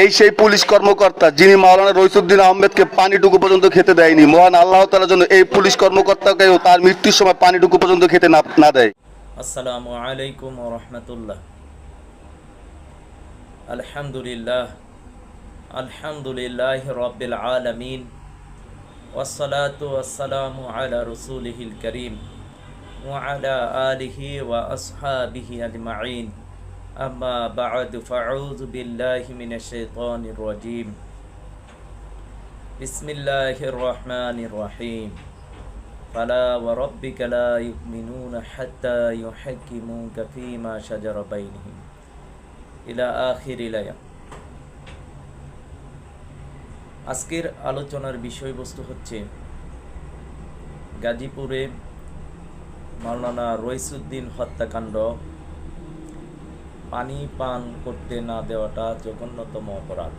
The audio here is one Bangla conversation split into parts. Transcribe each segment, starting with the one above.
এই সেই পুলিশ কর্মকর্তা যিনি মাওলানা রইসুদ্দিন আহমেদকে পানিটুকু পর্যন্ত খেতে দেয়নি, মহান আল্লাহ তালার জন্য এই পুলিশ কর্মকর্তাকেও তার মৃত্যুর সময় পানিটুকু পর্যন্ত খেতে না দেয়। আসসালামু আলাইকুম রহমতুল্লাহ। আলহামদুলিল্লাহ আলহামদুলিল্লাহ রবিল আলমিন ওসালাত আলা রসুলহিল করিম ও আলা আলহি ওয়া আসহাবিহি আলমাইন أما بعد فأعوذ بالله من الشيطان الرجيم بسم الله الرحمن الرحيم فلا وربك لا يؤمنون حتى يحكموك فيما شجر بينهم إلى آخر الآية আজকের আলোচনার বিষয়বস্তু হচ্ছে গাজীপুরে মাওলানা রইসুদ্দিন হত্যাকাণ্ড পানি পান করতে না দেওয়াটা জঘন্যতম অপরাধ।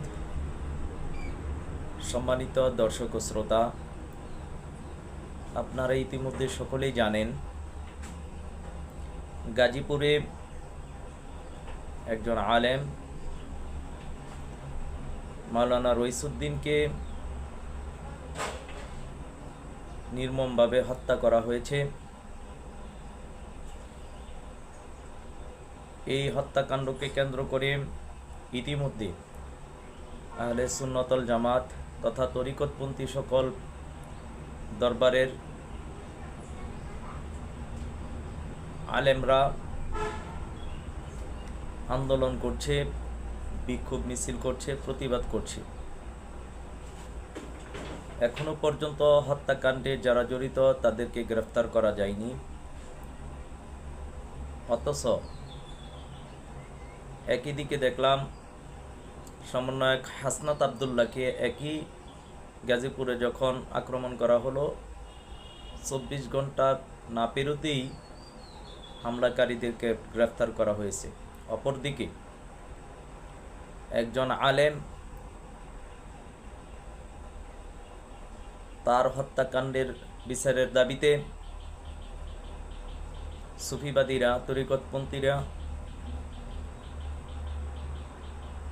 সম্মানিত দর্শক ও শ্রোতা, আপনারা ইতিমধ্যে সকলেই জানেন, গাজীপুরে একজন আলেম, মাওলানা রইসুদ্দিনকে নির্মমভাবে হত্যা করা হয়েছে। এই হত্যাকাণ্ডকে কেন্দ্র করে ইতিমধ্যে আহলে সুন্নতল জামাত তথা তরিকতপন্থী সকল দরবারের আলেমরা আন্দোলন করছে, বিক্ষোভ মিছিল করছে, প্রতিবাদ করছে। এখনও পর্যন্ত হত্যাকাণ্ডে যারা জড়িত তাদেরকে গ্রেফতার করা যায়নি। অথচ একই দিকে দেখলাম সমন্বয়ক হাসনাত আবদুল্লাহকে একই গাজীপুরে যখন আক্রমণ করা হলো, চব্বিশ ঘণ্টা না পেরোতেই হামলাকারীদেরকে গ্রেফতার করা হয়েছে। অপরদিকে একজন আলেম তার হত্যাকাণ্ডের বিচারের দাবিতে সুফিবাদীরা, তরিকতপন্থীরা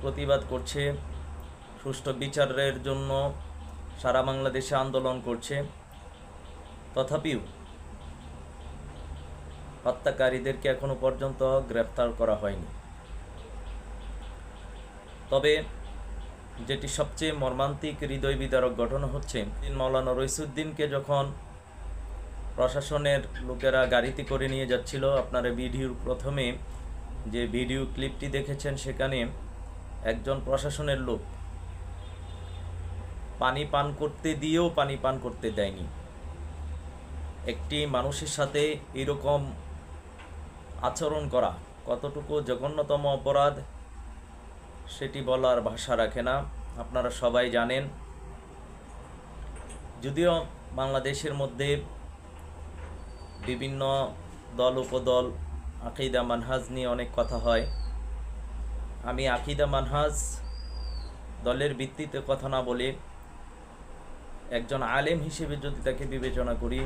প্রতিবাদ করছে। সুষ্ঠু বিচারের জন্য সারা বাংলাদেশে আন্দোলন করছে। তথাপিও হত্যাকারীদেরকে এখনও পর্যন্ত গ্রেফতার করা হয়নি। তবে যেটি সবচেয়ে মর্মান্তিক হৃদয় বিদারক ঘটনা হচ্ছে, মৌলানা রইসুদ্দিনকে যখন প্রশাসনের লোকেরা গাড়িতে করে নিয়ে যাচ্ছিল, আপনারা ভিডিওর প্রথমে যে ভিডিও ক্লিপটি দেখেছেন সেখানে একজন প্রশাসনের লোক। পানি পান করতে দিয়েও পানি পান করতে দেয়নি। একটি মানুষের সাথে এরকম আচরণ করা কতটুকু জঘন্যতম অপরাধ, সেটি বলার ভাষা রাখে না। আপনারা সবাই জানেন। যদিও বাংলাদেশের মধ্যে বিভিন্ন দল, উপদল, আকিদা, মানহাজ নিয়ে অনেক কথা হয়। আমি আকিদা মানহাজ, দলের ভিত্তিতে কথা না বলে একজন আলেম হিসেবে যদি তাকে বিবেচনা করি,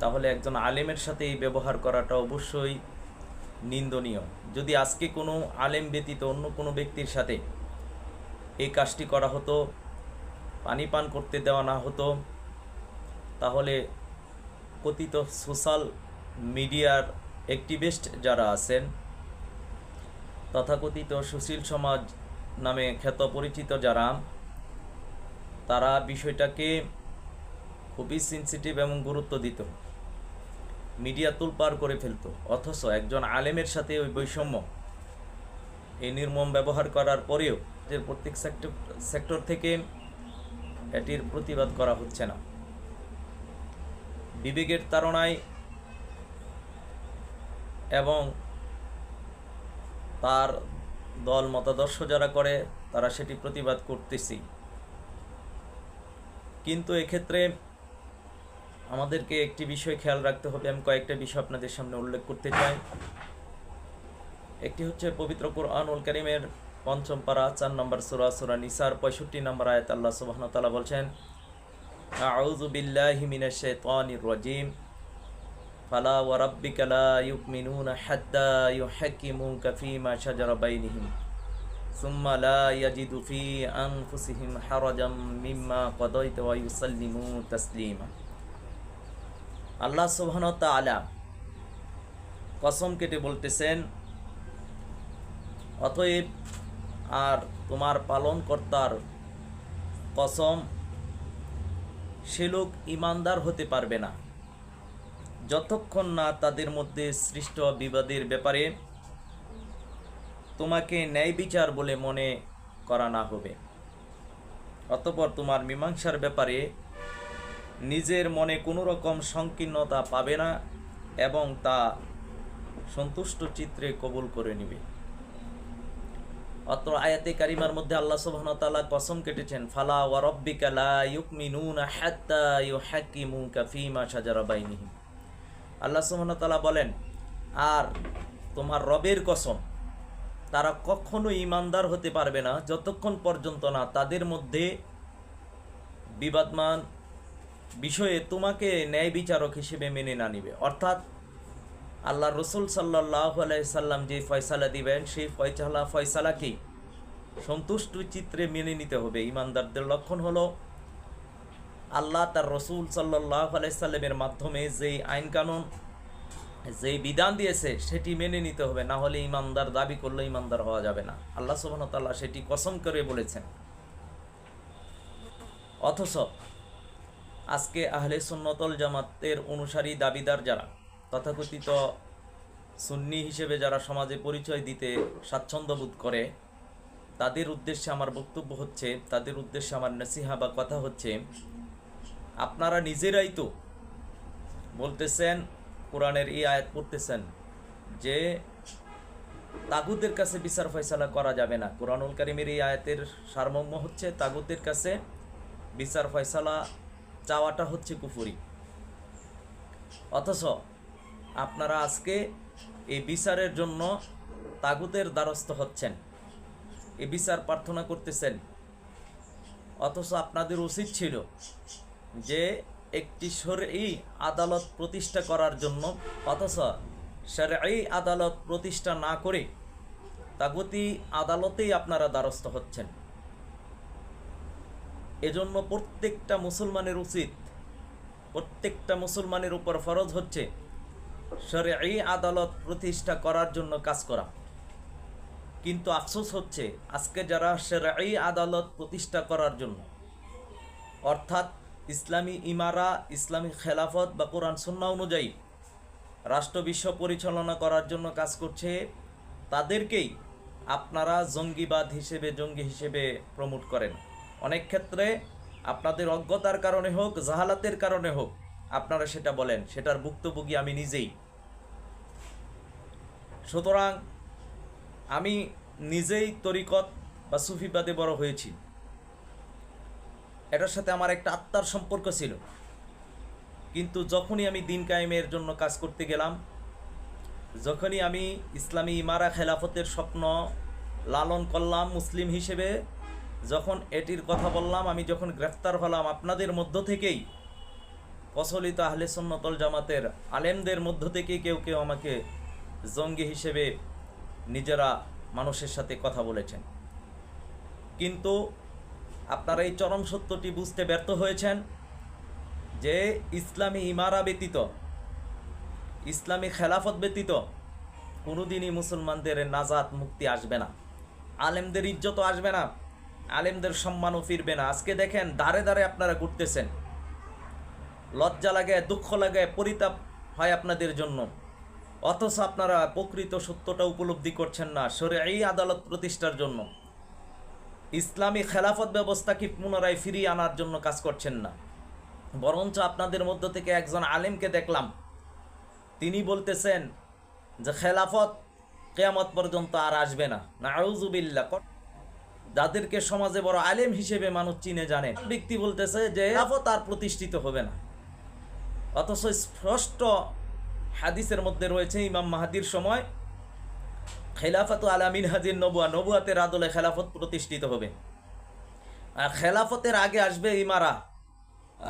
তাহলে একজন আলেমের সাথে এই ব্যবহার করাটা অবশ্যই নিন্দনীয়। যদি আজকে কোনো আলেম ব্যতীত অন্য কোনো ব্যক্তির সাথে এই কাজটি করা হতো, পানি পান করতে দেওয়া না হতো, তাহলে কথিত সোশ্যাল মিডিয়ার অ্যাক্টিভিস্ট যারা আছেন তথাকথিত সুশীল সমাজ নামে খ্যাত পরিচিত যারা, তারা বিষয়টাকে খুবই সেন্সিটিভ এবং গুরুত্ব দিত। মিডিয়া তুলপার করে ফেলতো। অথচ একজন আলেমের সাথে ওই বৈষম্য, এই নির্মম ব্যবহার করার পরেও যে প্রত্যেক সেক্টর সেক্টর থেকে এটির প্রতিবাদ করা হচ্ছে না। বিবেকের তাড়নায় এবং তার দল মতাদর্শ যারা করে, তারা সেটি প্রতিবাদ করতেছি। কিন্তু এক্ষেত্রে আমাদেরকে একটি বিষয় খেয়াল রাখতে হবে, আমি কয়েকটা বিষয় আপনাদের সামনে উল্লেখ করতে চাই। একটি হচ্ছে পবিত্র কোরআনুল করিমের পঞ্চম পারা, চার নম্বর সুরা সুরা নিসার, পঁয়ষট্টি নম্বর আয়াত আল্লাহ সুবহান বলছেন, আউযু বিল্লাহি মিনাশ শাইতানির রাজিম। ফালা ওয়া রাব্বিকা লা ইউমিনুনা হাত্তা ইউহাক্কিমুকা ফীমা শাজারা বাইনিহিম। সুম্মা লা ইয়াজিদু আনফুসিহিম হারাজাম মিম্মা কাদাইতা ওয়া ইউসাল্লিমু তাসলিমা। আল্লাহ সুবহানাহু তাআলা কসম কেটে বলতেছেন, অতএব আর তোমার পালনকর্তার কসম সে লোক ইমানদার হতে পারবে না। যতক্ষণ না তাদের মধ্যে সৃষ্ট বিবাদের ব্যাপারে তোমাকে ন্যায় বিচার বলে মনে করা না হবে, অতপর তোমার মীমাংসার ব্যাপারে নিজের মনে কোনো রকম সংকীর্ণতা পাবে না এবং তা সন্তুষ্ট চিত্রে কবুল করে নিবে। অত্র আয়াতে কারিমার মধ্যে আল্লাহ সুবহানাহু কসম কেটেছেন, ফালা ওয়া রাব্বিকা লা ইউমিনুনা হাত্তা ইউহাক্কিমুকা ফীমা শাজারা বাইনিহিম। আল্লাহ ওয়া বলেন, আর তোমার রবের কসম, তারা কখনো ইমানদার হতে পারবে না, যতক্ষণ পর্যন্ত না তাদের মধ্যে বিবাদমান বিষয়ে তোমাকে ন্যায় বিচারক হিসেবে মেনে না নিবে। অর্থাৎ আল্লাহ রসুল সাল্লাহ সাল্লাম যে ফয়সালা দিবেন, সেই ফয়সালা ফয়সালাকে সন্তুষ্ট চিত্রে মেনে নিতে হবে। ইমানদারদের লক্ষণ হলো আল্লাহ তার রসুল সাল্লাহ সাল্লামের মাধ্যমে যেই আইন কানুন যেই বিধান দিয়েছে, সেটি মেনে নিতে হবে। না হলে ইমানদার দাবি করলে ইমানদার হওয়া যাবে না। আল্লাহ সুবাহ তাল্লাহ সেটি কসম করে বলেছেন। অথচ আজকে আহলে সুন্নতল জামাতের অনুসারী দাবিদার যারা, তথাকথিত সুন্নি হিসেবে যারা সমাজে পরিচয় দিতে স্বাচ্ছন্দ্য বোধ করে, তাদের উদ্দেশ্যে আমার বক্তব্য হচ্ছে, তাদের উদ্দেশ্যে আমার নসিহা বা কথা হচ্ছে আপনারা নিজেরাই তো বলতেছেন, কোরআনের এই আয়াত পড়তেছেন যে তাগুদের কাছে বিচার ফয়সালা করা যাবে না। কোরআনুল কারিমের এই আয়াতের সারমর্ম হচ্ছে তাগুদের কাছে বিচার ফয়সালা চাওয়াটা হচ্ছে কুফুরি। অথচ আপনারা আজকে এই বিচারের জন্য তাগুদের দ্বারস্থ হচ্ছেন। এই বিচার প্রার্থনা করতেছেন। অথচ আপনাদের উচিত ছিল যে একটি সরই আদালত প্রতিষ্ঠা করার জন্য, অথচ সরই আদালত প্রতিষ্ঠা না করে তাগতি আদালতেই আপনারা দ্বারস্থ হচ্ছেন। এজন্য প্রত্যেকটা মুসলমানের উচিত, প্রত্যেকটা মুসলমানের উপর ফরজ হচ্ছে সরই আদালত প্রতিষ্ঠা করার জন্য কাজ করা। কিন্তু আফসোস হচ্ছে আজকে যারা সেরাই আদালত প্রতিষ্ঠা করার জন্য, অর্থাৎ ইসলামী ইমারা, ইসলামী খেলাফত বা কোরআন সুন্না অনুযায়ী রাষ্ট্র বিশ্ব পরিচালনা করার জন্য কাজ করছে, তাদেরকেই আপনারা জঙ্গিবাদ হিসেবে, জঙ্গি হিসেবে প্রমোট করেন। অনেক ক্ষেত্রে আপনাদের অজ্ঞতার কারণে হোক, জাহালাতের কারণে হোক, আপনারা সেটা বলেন, সেটার ভুক্তভোগী আমি নিজেই। সুতরাং আমি নিজেই তরিকত বা সুফিবাদে বড় হয়েছি। এটার সাথে আমার একটা আত্মার সম্পর্ক ছিল। কিন্তু যখনই আমি দিন কায়েমের জন্য কাজ করতে গেলাম, যখনই আমি ইসলামী ইমারা খেলাফতের স্বপ্ন লালন করলাম মুসলিম হিসেবে, যখন এটির কথা বললাম, আমি যখন গ্রেফতার হলাম আপনাদের মধ্য থেকেই, প্রচলিত আহলে সন্নতল জামাতের আলেমদের মধ্য থেকে কেউ কেউ আমাকে জঙ্গি হিসেবে নিজেরা মানুষের সাথে কথা বলেছেন। কিন্তু আপনারা এই চরম সত্যটি বুঝতে ব্যর্থ হয়েছেন যে ইসলামী ইমারা ব্যতীত, ইসলামী খেলাফত ব্যতীত কোনোদিনই মুসলমানদের নাজাত মুক্তি আসবে না। আলেমদের ইজ্জত আসবে না, আলেমদের সম্মানও ফিরবে না। আজকে দেখেন দাঁড়ে দাঁড়ে আপনারা ঘুরতেছেন। লজ্জা লাগে, দুঃখ লাগে, পরিতাপ হয় আপনাদের জন্য। অথচ আপনারা প্রকৃত সত্যটা উপলব্ধি করছেন না সরে এই আদালত প্রতিষ্ঠার জন্য। ইসলামী খেলাফত ব্যবস্থাকে পুনরায় ফিরিয়ে আনার জন্য কাজ করছেন না। বরঞ্চ আপনাদের মধ্য থেকে একজন আলেমকে দেখলাম। তিনি বলতেছেন যে, খেলাফত কেয়ামত পর্যন্ত আর আসবে না। নাউজুবিল্লা যাদেরকে সমাজে বড় আলেম হিসেবে মানুষ চিনে জানে। ব্যক্তি বলতেছে যে, খেলাফত আর প্রতিষ্ঠিত হবে না। অথচ স্পষ্ট হাদিসের মধ্যে রয়েছে ইমাম মাহাদির সময় খেলাফত আলামিন হাজির নবুয়া নবুয়াতের আদলে খেলাফত প্রতিষ্ঠিত হবে। আর খেলাফতের আগে আসবে ইমারা।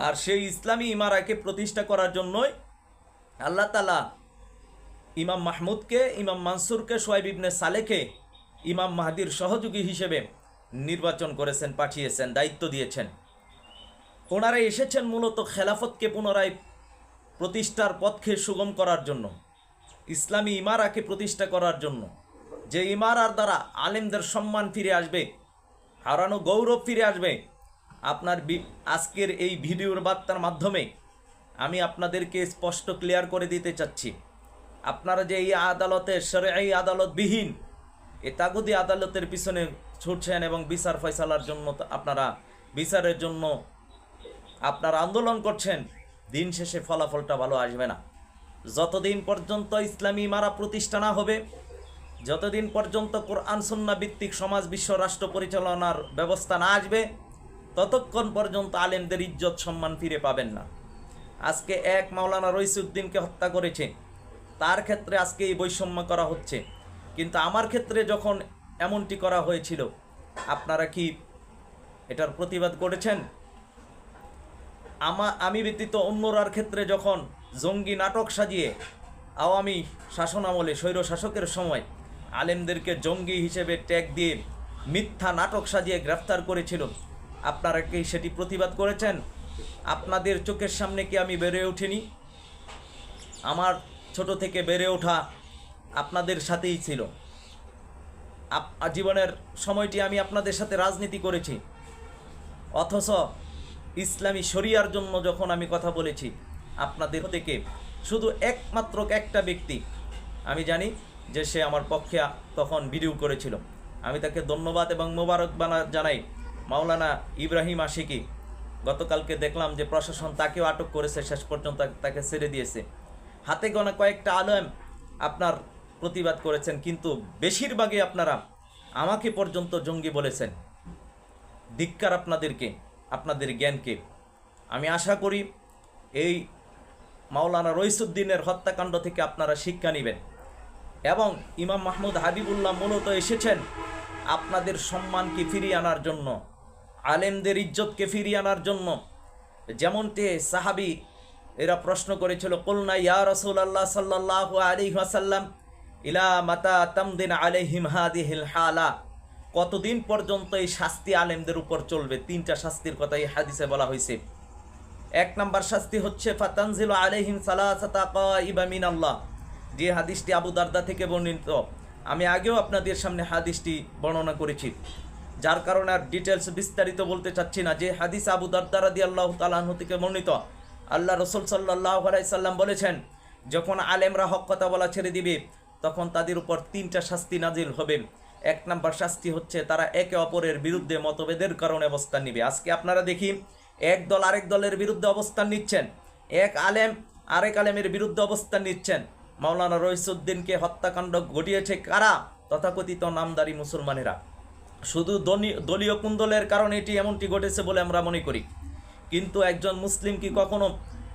আর সেই ইসলামী ইমারাকে প্রতিষ্ঠা করার জন্যই আল্লাহ তালা ইমাম মাহমুদকে, ইমাম মানসুরকে, সোয়াইব ইবনে সালেকে ইমাম মাহাদির সহযোগী হিসেবে নির্বাচন করেছেন, পাঠিয়েছেন, দায়িত্ব দিয়েছেন। ওনারা এসেছেন মূলত খেলাফতকে পুনরায় প্রতিষ্ঠার পথকে সুগম করার জন্য, ইসলামী ইমারাকে প্রতিষ্ঠা করার জন্য। যে ইমারার দ্বারা আলেমদের সম্মান ফিরে আসবে, হারানো গৌরব ফিরে আসবে, আপনার আজকের এই ভিডিওর বার্তার মাধ্যমে আমি আপনাদেরকে স্পষ্ট ক্লিয়ার করে দিতে চাচ্ছি। আপনারা যে এই আদালতে এই আদালতবিহীন এ তাগুদি আদালতের পিছনে ছুটছেন এবং বিচার ফয়সালার জন্য আপনারা বিচারের জন্য আপনারা আন্দোলন করছেন, দিন শেষে ফলাফলটা ভালো আসবে না। যতদিন পর্যন্ত ইসলামী মারা প্রতিষ্ঠা না হবে যতদিন পর্যন্ত কোরআন সুন্না ভিত্তিক সমাজ, বিশ্ব রাষ্ট্র পরিচালনার ব্যবস্থা না আসবে, ততক্ষণ পর্যন্ত আলেমদের ইজ্জত সম্মান ফিরে পাবেন না। আজকে এক মাওলানা রইসুদ্দিনকে হত্যা করেছে, তার ক্ষেত্রে আজকে এই বৈষম্য করা হচ্ছে। কিন্তু আমার ক্ষেত্রে যখন এমনটি করা হয়েছিল, আপনারা কি এটার প্রতিবাদ করেছেন? আমা আমি ব্যতীত অন্যরার ক্ষেত্রে যখন জঙ্গি নাটক সাজিয়ে আওয়ামী শাসনামলে স্বৈর শাসকের সময় আলেমদেরকে জঙ্গি হিসেবে ট্যাগ দিয়ে মিথ্যা নাটক সাজিয়ে গ্রেফতার করেছিল। আপনারা কি সেটি প্রতিবাদ করেছেন? আপনাদের চোখের সামনে কি আমি বেড়ে উঠিনি? আমার ছোট থেকে বেড়ে ওঠা আপনাদের সাথেই ছিল। জীবনের সময়টি আমি আপনাদের সাথে রাজনীতি করেছি। অথচ ইসলামী শরিয়ার জন্য যখন আমি কথা বলেছি, আপনাদের থেকে শুধু একমাত্র একটা ব্যক্তি, আমি জানি যে সে আমার পক্ষে তখন ভিডিও করেছিল। আমি তাকে ধন্যবাদ এবং মোবারকবানা জানাই। মাওলানা ইব্রাহিম আশিকি, গতকালকে দেখলাম যে প্রশাসন তাকেও আটক করেছে, শেষ পর্যন্ত তাকে ছেড়ে দিয়েছে। হাতে গোনা কয়েকটা আলেম আপনার প্রতিবাদ করেছেন, কিন্তু বেশিরভাগই আপনারা আমাকে পর্যন্ত জঙ্গি বলেছেন। ধিক্কার আপনাদেরকে, আপনাদের জ্ঞানকে। আমি আশা করি এই মাওলানা রইসুদ্দিনের হত্যাকাণ্ড থেকে আপনারা শিক্ষা নেবেন। এবং ইমাম মাহমুদ হাবিবুল্লাহ মূলত এসেছেন আপনাদের সম্মানকে ফিরিয়ে আনার জন্য, আলেমদের ইজ্জতকে ফিরিয়ে আনার জন্য। যেমনটি সাহাবি এরা প্রশ্ন করেছিল, কলনা ইয়া রসুল আল্লাহ সাল্লাহ আলী ইলা মাতা তামদিন আলাইহিম হাদিহিল হালা? কতদিন পর্যন্ত এই শাস্তি আলেমদের উপর চলবে? তিনটা শাস্তির কথা এই হাদিসে বলা হয়েছে। এক নম্বর শাস্তি হচ্ছে, ফাতানজিল আলাইহিম সালাসাতা কাইবা মিন আল্লাহ যে হাদিসটি আবু দারদা থেকে বর্ণিত, আমি আগেও আপনাদের সামনে হাদিসটি বর্ণনা করেছি। যার কারণে আর ডিটেলস বিস্তারিত বলতে চাচ্ছি না। যে হাদিস আবু দারদা রাদি আল্লাহ তালাহ থেকে বর্ণিত, আল্লাহ রসুল সাল্লাহ সাল্লাম বলেছেন, যখন আলেমরা হক কথা বলা ছেড়ে দিবে, তখন তাদের উপর তিনটা শাস্তি নাজিল হবে। এক নাম্বার শাস্তি হচ্ছে, তারা একে অপরের বিরুদ্ধে মতভেদের কারণে অবস্থান নিবে। আজকে আপনারা দেখি, এক দল আরেক দলের বিরুদ্ধে অবস্থান নিচ্ছেন, এক আলেম আরেক আলেমের বিরুদ্ধে অবস্থান নিচ্ছেন। মাওলানা রইসুদ্দিনকে হত্যাকাণ্ড ঘটিয়েছে কারা? তথাকথিত নামদারি মুসলমানেরা। শুধু দলীয় কুন্দলের কারণে এটি এমনটি ঘটেছে বলে আমরা মনে করি। কিন্তু একজন মুসলিম কি কখনো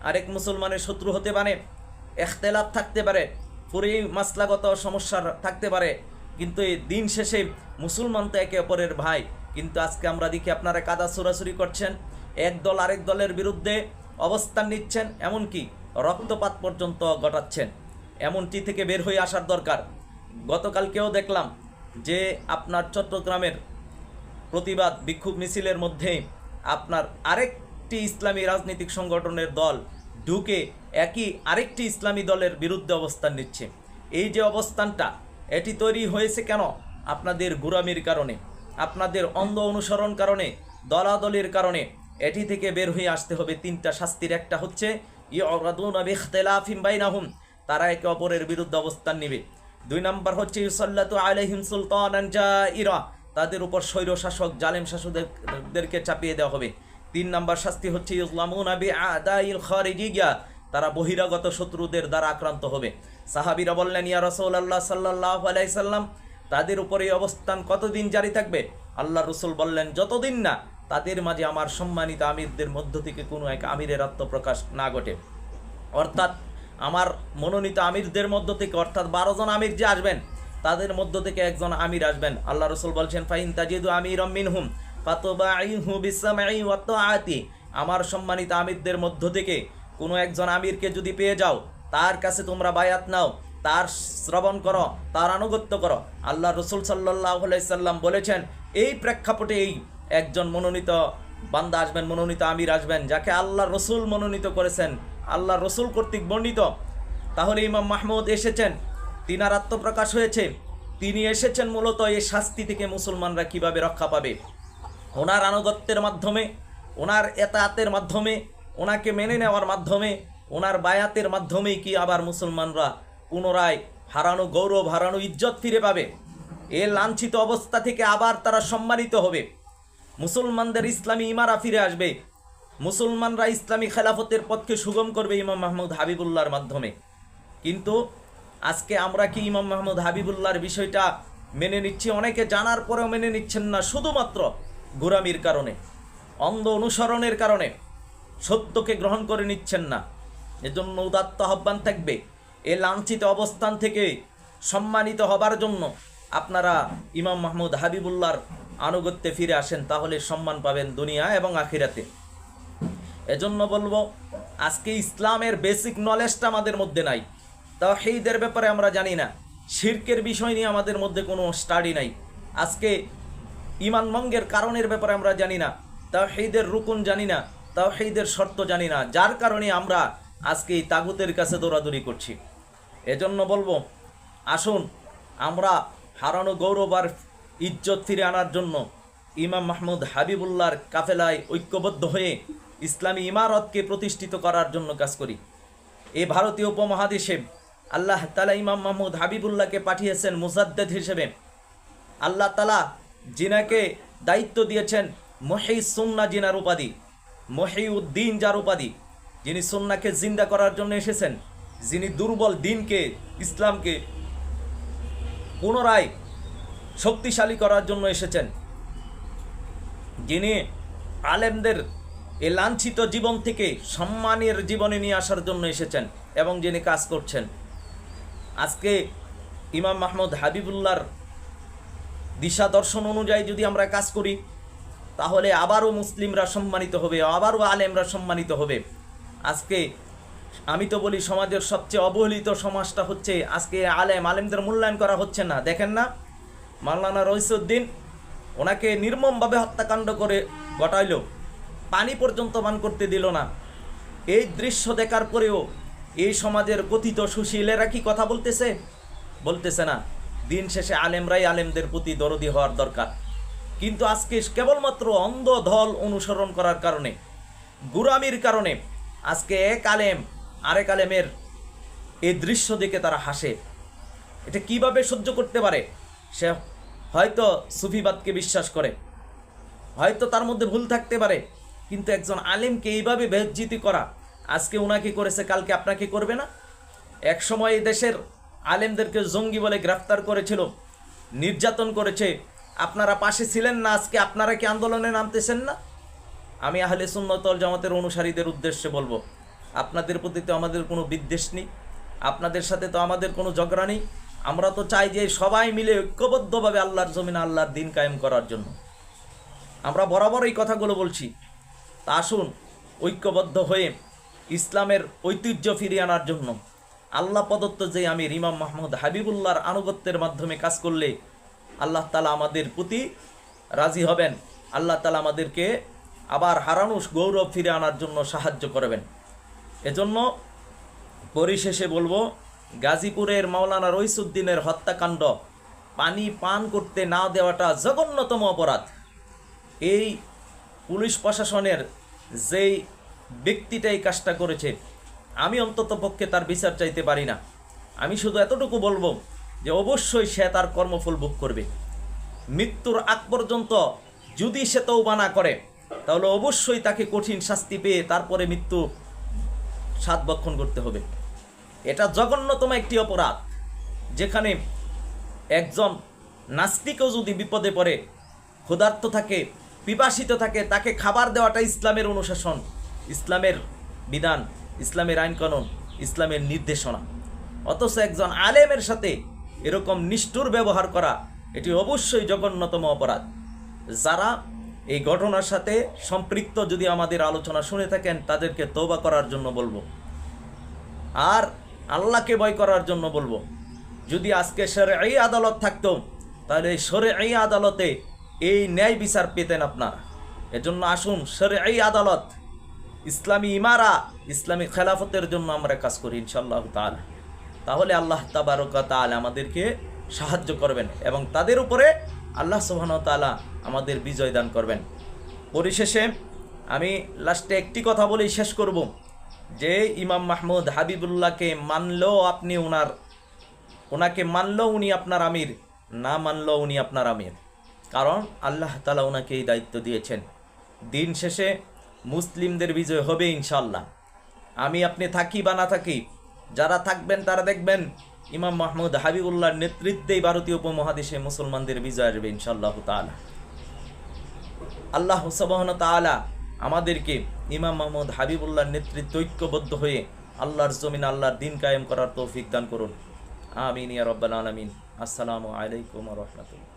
আরেক মুসলমানের শত্রু হতে পারে? এখতেলাফ থাকতে পারে পুরী মাসলাগত সমস্যা থাকতে পারে। কিন্তু এই দিন শেষে মুসলমান তো একে অপরের ভাই। কিন্তু আজকে আমরা দেখি আপনারা কাদা চোরাচুরি করছেন, এক দল আরেক দলের বিরুদ্ধে অবস্থান নিচ্ছেন, এমনকি রক্তপাত পর্যন্ত ঘটাচ্ছেন। এমনটি থেকে বের হয়ে আসার দরকার। গতকালকেও দেখলাম যে আপনার চট্টগ্রামের প্রতিবাদ বিক্ষোভ মিছিলের মধ্যে আপনার আরেকটি ইসলামী রাজনৈতিক সংগঠনের দল ঢুকে একই আরেকটি ইসলামী দলের বিরুদ্ধে অবস্থান নিচ্ছে। এই যে অবস্থানটা, এটি তৈরি হয়েছে কেন? আপনাদের গুরামির কারণে, আপনাদের অন্ধ অনুসরণ কারণে, দলাদলির কারণে এটি থেকে বের হয়ে আসতে হবে তিনটা শাস্তির। একটা হচ্ছে ইয়রাদুনা বিখতিলাফিম বাইনাহুম তারা একে অপরের বিরুদ্ধে অবস্থান নেবে। দুই নাম্বার হচ্ছে, ইউসাল্লাতু আলাইহিম সুলতানান ইরা তাদের উপর স্বৈর শাসক জালেম শাসকদেরকে চাপিয়ে দেওয়া হবে। তিন নাম্বার শাস্তি হচ্ছে ইসলামুন আবি আদাইল খারিজিয়া তারা বহিরাগত শত্রুদের দ্বারা আক্রান্ত হবে। সাহাবিরা বললেন, ইয়া রাসূলুল্লাহ সাল্লাল্লাহু আলাইহি সাল্লাম, তাদের উপর এই অবস্থান কতদিন জারি থাকবে? আল্লাহ রসুল বললেন, যতদিন না, তাদের মাঝে আমার সম্মানিত আমিরদের মধ্য থেকে কোনো এক আমিরের আত্মপ্রকাশ না ঘটে। অর্থাৎ আমার মনোনীত আমিরদের মধ্য থেকে, অর্থাৎ বারো জন আমির যে আসবেন, তাদের মধ্য থেকে একজন আমির আসবেন। আল্লাহ রসুল বলছেন, ফাইন তাজিদু আমির তাআতি। আমার সম্মানিত আমিরদের মধ্য থেকে কোনো একজন আমিরকে যদি পেয়ে যাও, তার কাছে তোমরা বায়াত নাও, তার শ্রবণ করো, তার আনুগত্য করো। আল্লাহ রসুল সাল্লাহ সাল্লাম বলেছেন, এই প্রেক্ষাপটে এই একজন মনোনীত বান্দা আসবেন, মনোনীত আমির আসবেন, যাকে আল্লাহ রসুল মনোনীত করেছেন আল্লাহ রসুল কর্তৃক বর্ণিত। তাহলে ইমাম মাহমুদ এসেছেন, তিনার আত্মপ্রকাশ হয়েছে। তিনি এসেছেন মূলত এই শাস্তি থেকে মুসলমানরা কীভাবে রক্ষা পাবে? ওনার আনুগত্যের মাধ্যমে, ওনার এতায়াতের মাধ্যমে, ওনাকে মেনে নেওয়ার মাধ্যমে, ওনার বায়াতের মাধ্যমেই কি আবার মুসলমানরা পুনরায় হারানো গৌরব, হারানো ইজ্জত ফিরে পাবে? এ লাঞ্ছিত অবস্থা থেকে আবার তারা সম্মানিত হবে। মুসলমানদের ইসলামী ইমারা ফিরে আসবে। মুসলমানরা ইসলামী খেলাফতের পথকে সুগম করবে ইমাম মাহমুদ হাবিবুল্লাহর মাধ্যমে। কিন্তু আজকে আমরা কি ইমাম মাহমুদ হাবিবুল্লাহর বিষয়টা মেনে নিচ্ছি? অনেকে জানার পরেও মেনে নিচ্ছেন না, শুধুমাত্র গোরামির কারণে। অন্ধ অনুসরণের কারণে সত্যকে গ্রহণ করে নিচ্ছেন না। এজন্য উদাত্ত আহ্বান থাকবে, এ লাঞ্ছিত অবস্থান থেকে সম্মানিত হবার জন্য আপনারা ইমাম মাহমুদ হাবিবুল্লাহর আনুগত্যে ফিরে আসেন, তাহলে সম্মান পাবেন দুনিয়া এবং আখিরাতে। এজন্য বলব, আজকে ইসলামের বেসিক নলেজটা আমাদের মধ্যে নাই। তাওহীদের ব্যাপারে আমরা জানি না। শিরকের বিষয় নিয়ে আমাদের মধ্যে কোনো স্টাডি নাই। আজকে ইমান মঙ্গের কারণের ব্যাপারে আমরা জানি না। তাওহীদের রুকুন জানি না, তাওহীদের শর্ত জানি না। যার কারণে আমরা আজকে এই তাগুতের কাছে দৌড়াদৌড়ি করছি। এজন্য বলব, আসুন, আমরা হারানো গৌরব আর ইজ্জত ফিরে আনার জন্য ইমাম মাহমুদ হাবিবুল্লাহর কাফেলায় ঐক্যবদ্ধ হয়ে ইসলামী ইমারতকে প্রতিষ্ঠিত করার জন্য কাজ করি। এ ভারতীয় উপমহাদেশে আল্লাহ তালা ইমাম মাহমুদ হাবিবুল্লাহকে পাঠিয়েছেন মুজাদ্দেদ হিসেবে। আল্লাহ তালা জিনাকে দায়িত্ব দিয়েছেন মহি সুন্না জিনার উপাধি, মহি উদ্দিন যার উপাধি, যিনি সুন্নাকে জিন্দা করার জন্য এসেছেন, যিনি দুর্বল দিনকে, ইসলামকে পুনরায় শক্তিশালী করার জন্য এসেছেন। যিনি আলেমদের এ লাঞ্ছিত জীবন থেকে সম্মানের জীবনে নিয়ে আসার জন্য এসেছেন এবং যিনি কাজ করছেন। আজকে ইমাম মাহমুদ হাবিবুল্লাহর দিশা দর্শন অনুযায়ী যদি আমরা কাজ করি, তাহলে আবারও মুসলিমরা সম্মানিত হবে, আবারও আলেমরা সম্মানিত হবে। আজকে আমি তো বলি, সমাজের সবচেয়ে অবহেলিত সমাজটা হচ্ছে, আজকে আলেম, আলেমদের মূল্যায়ন করা হচ্ছে না। দেখেন না? মাওলানা রইসুদ্দিন ওনাকে নির্মমভাবে হত্যাকাণ্ড করে ঘটাইল। পানি পর্যন্ত পান করতে দিল না। এই দৃশ্য দেখার পরেও এই সমাজের কথিত সুশীলেরা কি কথা বলতেছে? বলতেছে না। দিন শেষে আলেমরাই আলেমদের প্রতি দরদি হওয়ার দরকার। কিন্তু আজকে কেবলমাত্র অন্ধ ধল অনুসরণ করার কারণে, গুরামির কারণে আজকে এক আলেম আরেক আলেমের এই দৃশ্য দেখে তারা হাসে। এটা কীভাবে সহ্য করতে পারে? সে হয়তো সুফিবাদকে বিশ্বাস করে। হয়তো তার মধ্যে ভুল থাকতে পারে, কিন্তু একজন আলেমকে এইভাবে বেজ্জিতি করা, আজকে উনাকে করেছে, কালকে আপনাকে করবে না? এক সময় দেশের আলেমদেরকে জঙ্গি বলে গ্রেফতার করেছিল, নির্যাতন করেছে। আপনারা পাশে ছিলেন না, আজকে আপনারা কি আন্দোলনে নামতেছেন না? আমি আহলে সুন্নতল জামাতের অনুসারীদের উদ্দেশ্যে বলব, আপনাদের প্রতি তো আমাদের কোনো বিদ্বেষ নেই, আপনাদের সাথে তো আমাদের কোনো ঝগড়া নেই। আমরা তো চাই যে সবাই মিলে ঐক্যবদ্ধভাবে আল্লাহর জমিন আল্লাহর দিন কায়েম করার জন্য। আমরা বরাবর এই কথাগুলো বলছি। তা আসুন, ঐক্যবদ্ধ হয়ে ইসলামের ঐতিহ্য ফিরিয়ে আনার জন্য। আল্লাহ প্রদত্ত যে আমির ইমাম মাহমুদ হাবিবুল্লাহর আনুগত্যের মাধ্যমে কাজ করলে আল্লাহ তালা আমাদের প্রতি রাজি হবেন। আল্লাহ তালা আমাদেরকে আবার হারানো গৌরব ফিরে আনার জন্য সাহায্য করবেন। এজন্য পরিশেষে বলব গাজীপুরের মাওলানা রইসুদ্দিনের হত্যাকাণ্ড, পানি পান করতে না দেওয়াটা জঘন্যতম অপরাধ। এই পুলিশ প্রশাসনের যেই ব্যক্তিটা এই কাজটা করেছে, আমি অন্তত পক্ষে তার বিচার চাইতে পারি না। আমি শুধু এতটুকু বলব যে অবশ্যই সে তার কর্মফল ভোগ করবে। মৃত্যুর আগ পর্যন্ত যদি সে তৌবা না করে, তাহলে অবশ্যই তাকে কঠিন শাস্তি পেয়ে তারপরে মৃত্যু সাত বক্ষণ করতে হবে। এটা জঘন্যতম একটি অপরাধ, যেখানে একজন নাস্তিকও যদি বিপদে পড়ে, ক্ষুধার্ত থাকে, পিপাসিত থাকে, তাকে খাবার দেওয়াটা ইসলামের অনুশাসন, ইসলামের বিধান, ইসলামের আইনকানুন ইসলামের নির্দেশনা। অথচ একজন আলেমের সাথে এরকম নিষ্ঠুর ব্যবহার করা, এটি অবশ্যই জঘন্যতম অপরাধ। যারা এই ঘটনার সাথে সম্পৃক্ত যদি আমাদের আলোচনা শুনে থাকেন, তাদেরকে তৌবা করার জন্য বলব। আর আল্লাহকে ভয় করার জন্য বলব। যদি আজকে সরে এই আদালত থাকতো, তাহলে সরে এই আদালতে এই ন্যায় বিচার পেতেন আপনারা। এজন্য আসুন সরে এই আদালত, ইসলামী ইমারা, ইসলামী খেলাফতের জন্য আমরা কাজ করি ইনশাল্লাহ তাল তাহলে আল্লাহ তাবারকা তাআলা আমাদেরকে সাহায্য করবেন এবং তাদের উপরে আল্লাহ সুবহানাহু ওয়া তাআলা আমাদের বিজয় দান করবেন। পরিশেষে আমি লাস্টে একটি কথা বলেই শেষ করব। যে ইমাম মাহমুদ হাবিবুল্লাহকে মানলেও আপনি ওনার ওনাকে মানলেও উনি আপনার আমির, না মানলেও উনি আপনার আমির। কারণ আল্লাহ তালা ওনাকে এই দায়িত্ব দিয়েছেন। দিন শেষে মুসলিমদের বিজয় হবে ইনশাল্লাহ আমি, আপনি থাকি বা না থাকি, যারা থাকবেন তারা দেখবেন ইমাম মাহমুদ হাবিবুল্লাহর নেতৃত্বেই ভারতীয় উপমহাদেশে মুসলমানদের বিজয় আসবে ইনশাল্লাহ তালা আল্লাহ সুবহান তাআলা আমাদেরকে ইমাম মাহমুদ হাবিবুল্লাহর নেতৃত্বে ঐক্যবদ্ধ হয়ে আল্লাহর জমিন, আল্লাহর দিন কায়েম করার তৌফিক দান করুন। আমিন ইয়া রব্বাল আলামিন। আসসালামু আলাইকুম রাহমাতুল্লাহ।